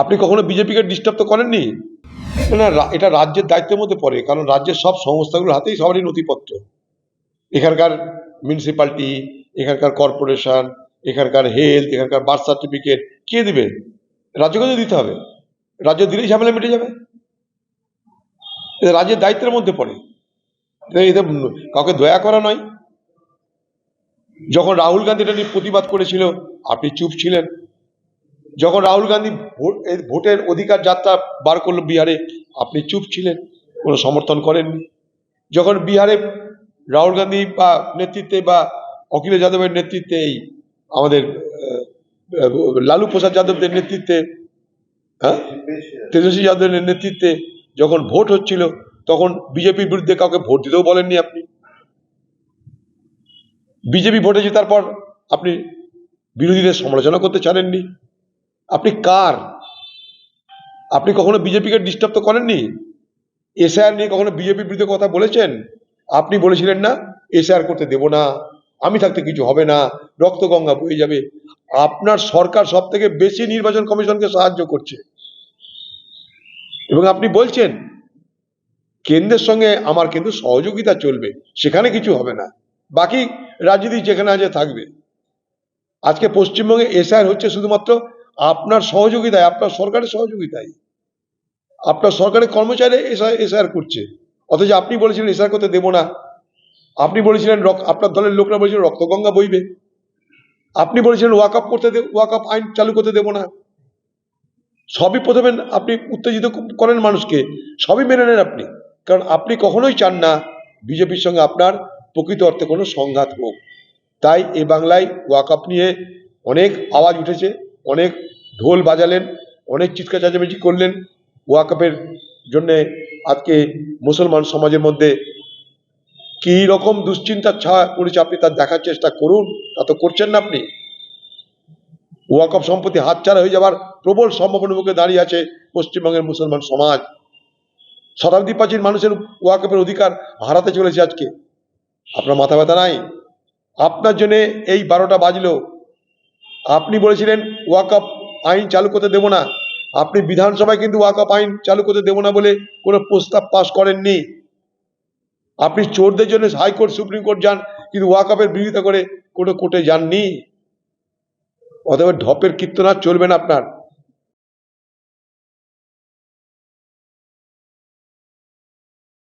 আপনি কখনো বিজেপিকে ডিস্টার্ব তো করেননি? না এটা রাজ্যের দায়িত্বের মধ্যে পড়ে, কারণ রাজ্যের সব সংস্থাগুলোর হাতেই সবারই নথিপত্র। এখানকার মিউনিসিপ্যালিটি এখানকার কর্পোরেশন এখানকার হেলথ এখানকার বার্থ সার্টিফিকেট কে দিবে? রাজ্যকে দিতে হবে। রাজ্য দিলেই ঝামেলা মিটে যাবে। রাজ্যের দায়িত্বের মধ্যে পড়ে। এটা কাউকে দয়া করা নয়। যখন রাহুল গান্ধী এটা নিয়ে প্রতিবাদ করেছিল, আপনি চুপ ছিলেন। যখন রাহুল গান্ধী ভোটের অধিকার যাত্রা বার করল বিহারে, আপনি চুপ ছিলেন, কোনো সমর্থন করেননি। যখন বিহারে রাহুল গান্ধী বা নেতৃত্বে বা অখিলেশ যাদবের নেতৃত্বে এই আমাদের লালু প্রসাদ যাদবদের নেতৃত্বে হ্যাঁ? তেজস্বী যাদবের নেতৃত্বে যখন ভোট হচ্ছিল, তখন বিজেপির বিরুদ্ধে কাউকে ভোট দিতেও বলেননি আপনি। বিজেপি ভোটে জেতার পর আপনি বিরোধীদের সমালোচনা করতে ছাড়েননি আপনি কার? আপনি কখনো বিজেপিকে ডিস্টার্ব তো করেননি? এসআর নিয়ে কখনো বিজেপির বিরুদ্ধে কথা বলেছেন? আপনি বলেছিলেন না এসআর করতে দেব না, আমি থাকতে কিছু হবে না রক্তগঙ্গা বয়ে যাবে। আপনার সরকার সব থেকে বেশি নির্বাচন কমিশনকে সাহায্য করছে। এবং আপনি বলছেন, কেন্দ্রের সঙ্গে আমার কিন্তু সহযোগিতা চলবে, সেখানে কিছু হবে না। বাকি রাজনীতি যেখানে আছে থাকবে। আজকে পশ্চিমবঙ্গে এসআর হচ্ছে শুধুমাত্র আপনার সহযোগিতায়, আপনার সরকারের সহযোগিতায়। আপনার সরকারের কর্মচারী এসআর করছে। অথচ আপনি বলেছিলেন এসআর করতে দেব না। আপনি বলেছিলেন আপনার দলের লোকরা বলেছিলেন রক্তগঙ্গা বইবে। আপনি বলেছিলেন ওয়াকআপ করতে ওয়াকআপ আইন চালু করতে দেব না। সবই প্রথমে আপনি উত্তেজিত করেন মানুষকে। সবই মেনে নেন আপনি। কারণ আপনি কখনোই চান না বিজেপির সঙ্গে আপনার প্রকৃত অর্থে কোনো সংঘাত হোক। তাই এ বাংলায় ওয়াকআপ নিয়ে অনেক আওয়াজ উঠেছে। অনেক ঢোল বাজালেন, অনেক চিৎকার চেঁচামেচি করলেন ওয়াকআপের জন্যে আজকে মুসলমান সমাজের মধ্যে কী রকম দুশ্চিন্তার ছা পড়েছে আপনি তার দেখার চেষ্টা করুন, তা তো করছেন না আপনি। ওয়াকআপ সম্পত্তি হাতছাড়া হয়ে যাবার প্রবল সম্ভাবনার মুখে দাঁড়িয়ে আছে পশ্চিমবঙ্গের মুসলমান সমাজ। শতাব্দী প্রাচীন মানুষের ওয়াকআপের অধিকার হারাতে চলেছে আজকে। আপনার মাথা ব্যথা নাই? আপনার জন্যে এই বারোটা বাজলো। আপনি বলেছিলেন ওয়াকআপ আইন চালু করতে দেব না। আপনি বিধানসভায় কিন্তু ওয়াকআপ আইন চালু করতে দেব না বলে কোনো প্রস্তাব পাশ করেননি। আপনি চোরদের জন্য হাইকোর্ট, সুপ্রিম কোর্ট যান, কিন্তু ওয়াকআপের বিরোধিতা করে কোনো কোর্টে যাননি। অতএব ঢপের কীর্তন আর চলবে না আপনার।